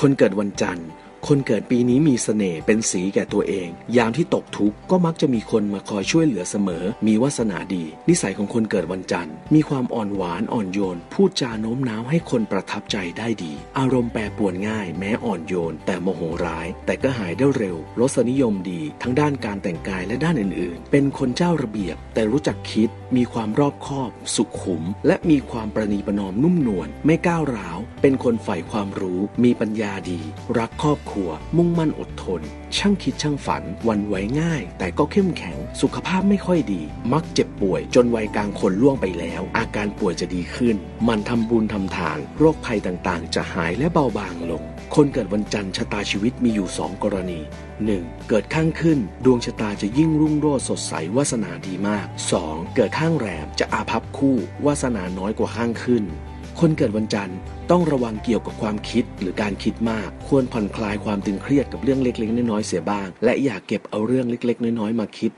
คนเกิดวันจันทร์ คนเกิดปีนี้มีเสน่ห์เป็นสีแก่ตัวเอง ยามที่ตกทุกข์ก็มักจะมีคนมาคอยช่วยเหลือเสมอ มีวาสนาดี นิสัยของคนเกิดวันจันทร์ มีความอ่อนหวานอ่อนโยน พูดจาโน้มน้าวให้คนประทับใจได้ดี อารมณ์แปรปรวนง่าย แม้อ่อนโยน แต่โมโหร้าย แต่ก็หายได้เร็ว รสนิยมดี ทั้งด้านการแต่งกายและด้านอื่น ๆ เป็นคนเจ้าระเบียบ แต่รู้จักคิด มีความรอบคอบ สุขุม และมีความประนีประนอมนุ่มนวล ไม่ก้าวร้าว เป็นคนใฝ่ความรู้ มีปัญญาดี รักครอบครัว มุ่งมั่นอดทน ช่างคิดช่างฝัน วันไหวง่าย แต่ก็เข้มแข็ง สุขภาพไม่ค่อยดี มักเจ็บป่วย จนวัยกลางคนล่วงไปแล้ว อาการป่วยจะดีขึ้น มันทำบุญทำทาน โรคภัยต่างๆ จะหายและเบาบางลง คนเกิดวันจันทร์ชะตาชีวิตมีอยู่สองกรณี 1. เกิดข้างขึ้น ดวงชะตาจะยิ่งรุ่งโรจน์สดใสวาสนาดีมาก 2. เกิดข้างแรมจะอาภัพคู่วาสนาน้อยกว่าข้างขึ้น คนเกิดวันจันทร์ต้องระวังเกี่ยวกับความคิดหรือการคิดมาก ควรผ่อนคลายความตึงเครียดกับเรื่องเล็กๆน้อยๆเสียบ้าง และอย่าเก็บเอาเรื่องเล็กๆ น้อยๆมาคิด